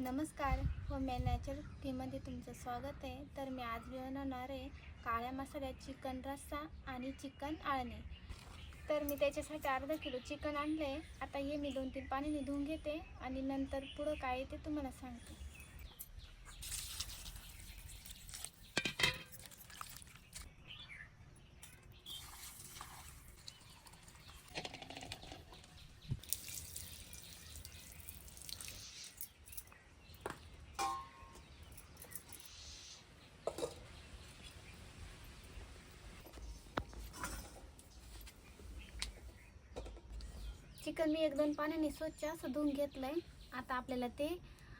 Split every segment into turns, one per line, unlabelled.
नमस्कार. हो मी नॅचर कुकीमध्ये तुमचं स्वागत आहे. तर मी आज बनवणार आहे काळ्या मसाल्यात चिकन रस्सा आणि चिकन आळणी. तर मी त्याच्यासाठी अर्धा किलो चिकन आणलं आहे आता हे मी दोन तीन पाण्याने धुवून घेते आणि नंतर पुढं काय येते तुम्हाला सांगते. चिकन मी एक दोन पाण्याने स्वच्छ असं धुवून घेतलं आहे आता आपल्याला ते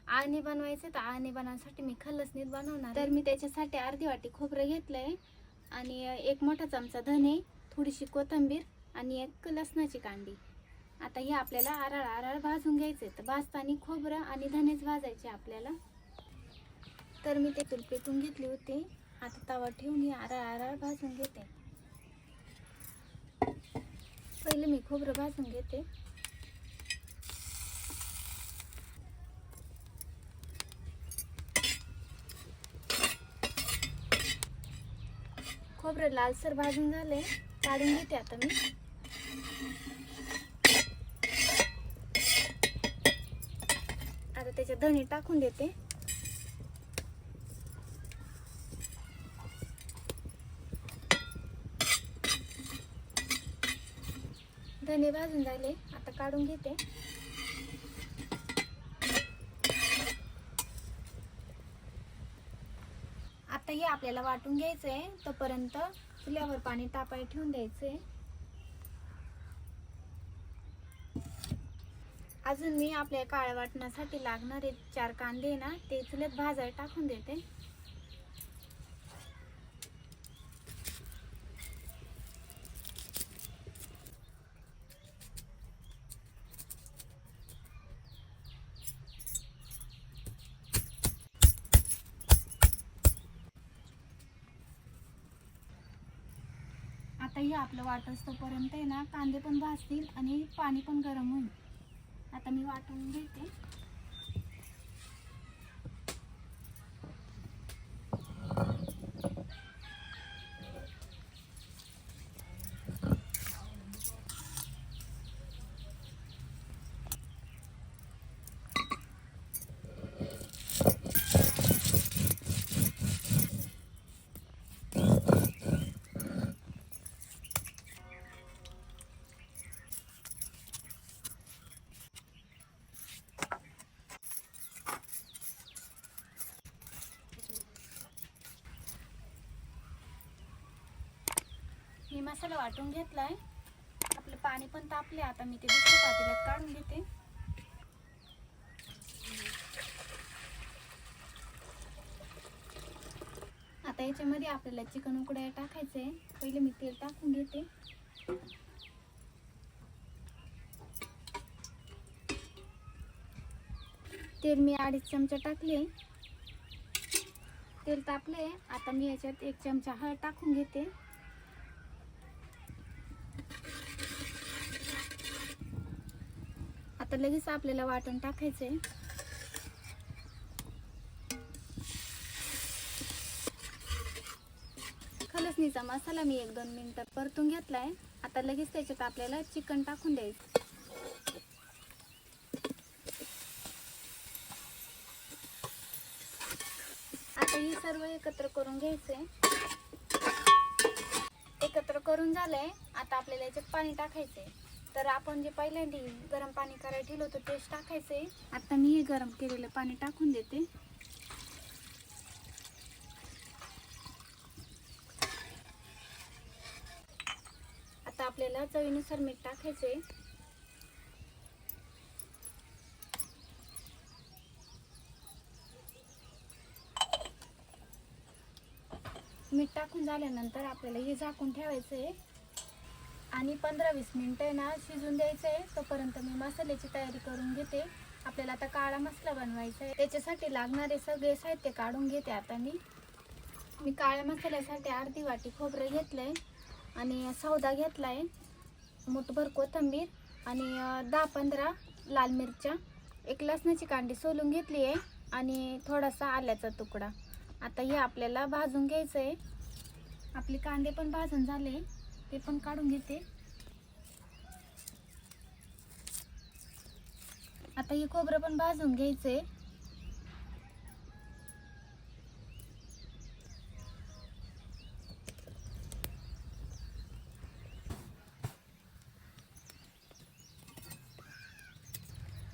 आळणी बनवायचे तर आळणी बनवण्यासाठी मी खलसणीत बनवणार तर मी त्याच्यासाठी अर्धी वाटी खोबरं घेतलं आहे आणि एक मोठा चमचा धने थोडीशी कोथिंबीर आणि एक लसणाची कांडी. आता हे आपल्याला आराळ आराळ भाजून घ्यायचे तर भाजताना खोबरं आणि धनेच भाजायचे आपल्याला. तर मी ते तुलपेतून घेतली होती. आता तवा ठेवून ही आराळ आराळ भाजून घेते. पहिले मी खोबरं भाजून घेते. खोबरं लालसर भाजून झाले काढून घेते आता मी. आता त्याच्या धणे टाकून देते. चणे भाजून झाले आता काढून घेते. आता हे आपल्याला वाटून घ्यायचं आहे तोपर्यंत चुल्यावर पाणी तापायला ठेवून द्यायचंय. अजून मी आपल्या काळ्या वाटण्यासाठी लागणारे चार कांदे ना ते चुल्यात भाजायला टाकून देते आता हे आपलं वाट असतोपर्यंत आहे ना कांदे पण भाजतील आणि पाणी पण गरम होईल. आता मी वाटून घेते. मसाला वाटून घेतलाय. आपलं पाणी पण तापले आता मी ते दुसऱ्या पातेल्यात काढून घेते आता याच्यामध्ये आपल्याला चिकन उकडायला टाकायचंय पहिले मी तेल टाकून घेते. तेल मी अडीच चमचा टाकले. तेल तापले आता मी याच्यात एक चमचा हळद टाकून घेते. आता लगेच आपल्याला वाटण टाकायचंय. खलसणीचा मसाला मी एक दोन मिनिट परतून घेतलाय. आता लगेच त्याच्यात आपल्याला चिकन टाकून द्यायचं. आता हे सर्व एकत्र करून घ्यायचंय. एकत्र करून झालंय. आता आपल्याला याच्यात पाणी टाकायचंय. तर आपण जे पहिल्यांदा गरम पाणी करायला ठेवलं होतं तेच टाकायचंय आता मी हे गरम केलेलं पाणी टाकून देते. आता आपल्याला चवीनुसार मीठ टाकायचंय मीठ टाकून झाल्यानंतर आपल्याला हे झाकून ठेवायचं आहे. आणि पंधरा वीस मिनटं आहे ना शिजून द्यायचं आहे. तोपर्यंत मी मसाल्याची तयारी करून घेते. आपल्याला आता काळा मसाला बनवायचा आहे. त्याच्यासाठी लागणारे सगळे साहित्य काढून घेते आता मी. मी काळ्या मसाल्यासाठी अर्धी वाटी खोबरं घेतलं आहे आणि सौदा घेतला आहे मुठभर कोथिंबीर आणि दहा पंधरा लाल मिरच्या. एक लसणाची कांडी सोलून घेतली आहे आणि थोडासा आल्याचा तुकडा. आता हे आपल्याला भाजून घ्यायचं आहे आपले कांदे पण भाजून झाले. ते पण काढून घेते. आता हे खोबरं पण भाजून घ्यायचंय.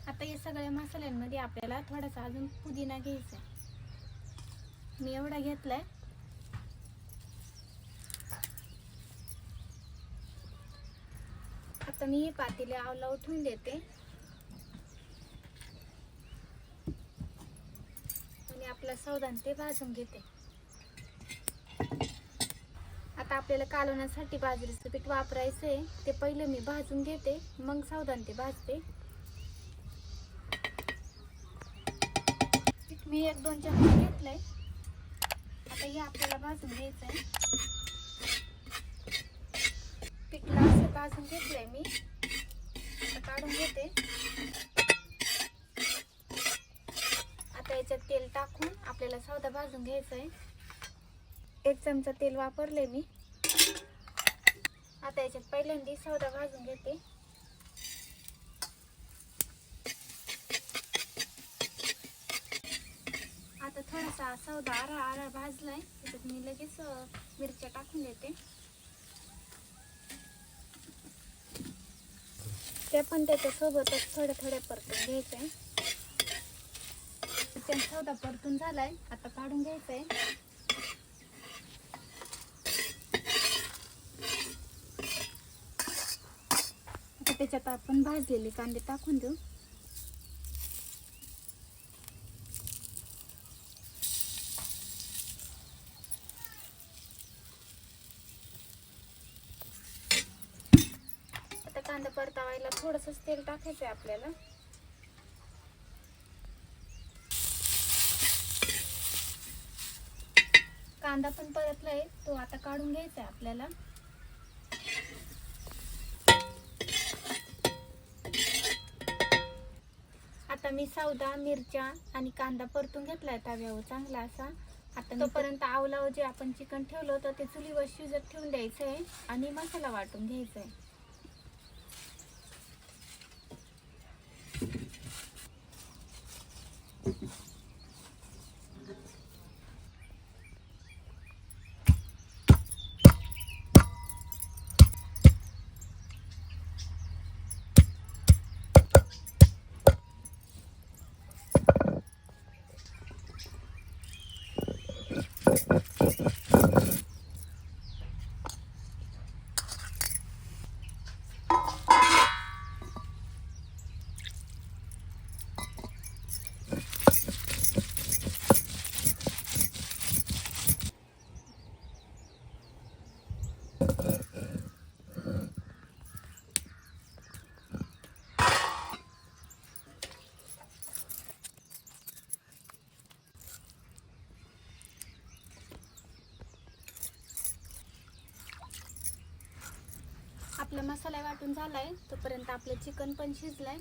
आता या सगळ्या मसाल्यांमध्ये आपल्याला थोडासा अजून पुदिना घ्यायचा आहे. मी एवढा घेतलाय. आता मी हे पातेले आवला उठून देते. आणि आपला सावधान ते भाजून घेते. आता आपल्याला कालवण्यासाठी बाजरीचं पीठ वापरायचं आहे. ते पहिलं मी भाजून घेते. मग सावधान ते भाजते. पीठ मी एक दोन चमचे घेतलंय. आता हे आपल्याला भाजून घ्यायचं आहे पिठलं असं भाजून घेतलंय मी. काढून घेते. आता याच्यात तेल टाकून आपल्याला सौदा भाजून घ्यायचं आहे एक चमचा तेल वापरले मी. आता याच्यात पहिल्यांदा सौदा भाजून घेते. आता थोडासा सौदा आरा आरा भाजलाय. त्याच्यात मी लगेच मिरच्या टाकून देते. त्या पण त्याच्यासोबतच थोड्या थोड्या परतून घ्यायचंय. चिकन सौदा परतून झालाय. आता काढून घ्यायचंय. आता त्याच्यात आपण भाजलेले कांदे टाकून देऊ आता कांदा परतावायला थोडंसंच तेल टाकायचं आहे आपल्याला. कांदा पण परतलाय तो आता काढून घ्यायचा आहे आपल्याला. आता मी सौदा मिरच्या आणि कांदा परतून घेतलाय तव्यावर चांगला असा. आता तोपर्यंत आवलाव जे आपण चिकन ठेवलं होतं ते चुलीवर शिजत ठेवून द्यायचं आहे आणि मसाला वाटून घ्यायचा आहे Thank you. आपला मसाला वाटून झालाय तोपर्यंत आपलं चिकन पण शिजलंय.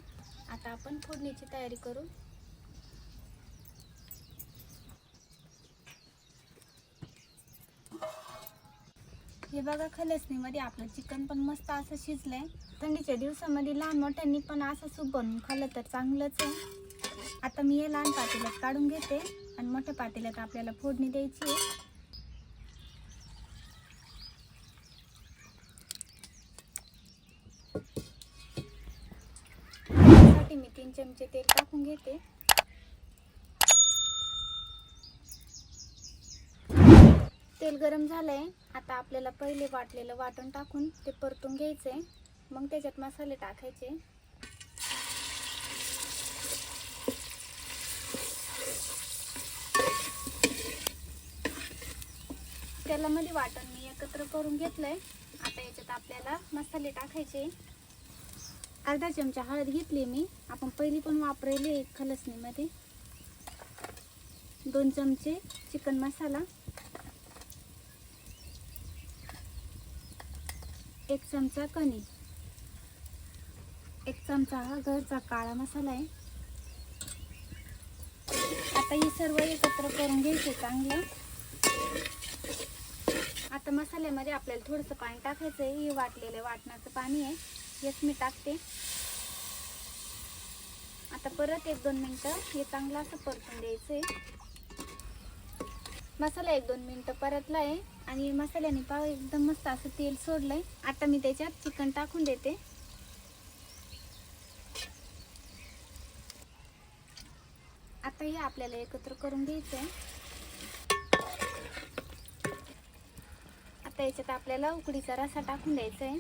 आता आपण फोडणीची तयारी करू. हे बघा खलसणीमध्ये आपलं चिकन पण मस्त असं शिजलंय. थंडीच्या दिवसामध्ये लहान मोठ्यांनी पण असं सूप बनवून खाल्लं तर चांगलंच आहे. आता मी हे लहान पातेल्यात काढून घेते आणि मोठ्या पातेल्यात आपल्याला फोडणी द्यायची आहे त्यासाठी मी तीन चमचे तेल टाकून घेते तेल गरम झालंय. आता आपल्याला पहिले वाटलेलं वाटण टाकून ते परतून घ्यायचंय. मग त्याच्यात मसाले टाकायचे. तेलामध्ये वाटण मी एकत्र करून घेतलंय. आता याच्यात आपल्याला मसाले टाकायचे. अर्धा चमचा हळद घेतली मी. आपण पहिली पण वापरले खलसणीमध्ये. दोन चमचे चिकन मसाला. एक चमचा कणी. एक चमचा हा घरचा काळा मसाला आहे. आता ही सर्व एकत्र करून घ्यायचे चांगलं. आता मसाल्यामध्ये आपल्याला थोडंसं पाणी टाकायचं आहे हे वाटलेलं वाटणाचं पाणी आहे. हेच मी टाकते. आता परत एक दोन मिनटं हे चांगलं असं परतून द्यायचं आहे मसाला एक दोन मिनटं परतला आहे आणि मसाल्याने पाव एकदम मस्त असं तेल सोडलंय. आता मी त्याच्यात चिकन टाकून देते. आता हे आपल्याला एकत्र करून घ्यायचं आहे आता याच्यात आपल्याला उकडीचा रसा टाकून द्यायचा आहे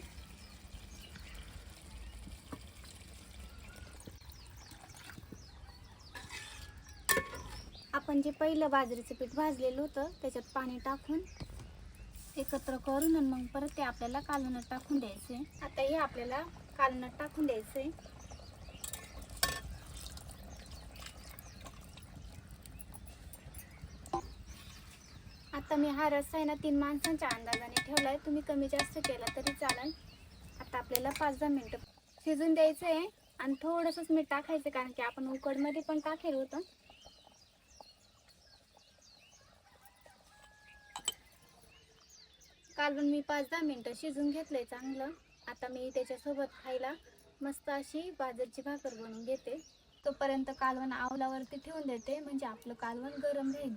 आपण जे पहिलं बाजरीचं पीठ भाजलेलं होतं त्याच्यात पाणी टाकून एकत्र करून आणि मग परत ते आपल्याला कालवणात टाकून द्यायचे. आता हे आपल्याला कालवणात टाकून द्यायचे. आता मी हा रस्सा आहे ना तीन माणसांच्या अंदाजाने ठेवला आहे तुम्ही कमी जास्त केला तरी चालेल. आता आपल्याला पाच दहा मिनटं शिजून द्यायचं आहे आणि थोडंसंच मीठ टाकायचं कारण की आपण उकडमध्ये पण टाकेल होतं. कालवण मी पाच दहा मिनटं शिजून आहे चांगलं. आता मी त्याच्यासोबत खायला मस्त अशी बाजरीची भाकर बनवून घेते. तोपर्यंत कालवण आवलावरती ठेवून देते. म्हणजे आपलं कालवण गरम राहील.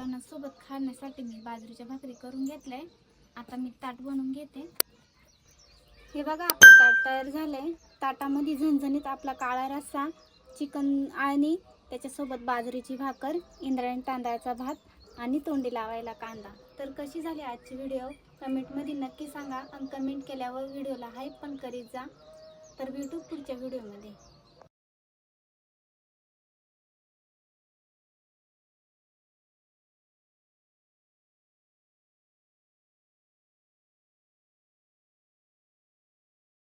कालवणासोबत खाण्यासाठी मी बाजरीच्या भाकरी करून घेतलंय आता मी ताट बनवून घेते. हे बघा आपलं ताट तयार झालंय. ताटामध्ये झणझणीत आपला काळा रस्सा चिकन आणि त्याच्यासोबत बाजरीची भाकर इंद्रायणी तांदळाचा भात आणि तोंडी लावायला कांदा. तर कशी झाली आजची व्हिडिओ? कमेंटमध्ये नक्की सांगा आणि कमेंट केल्यावर व्हिडिओला हाईप पण करीत जा. तर भेटू पुढच्या व्हिडिओमध्ये.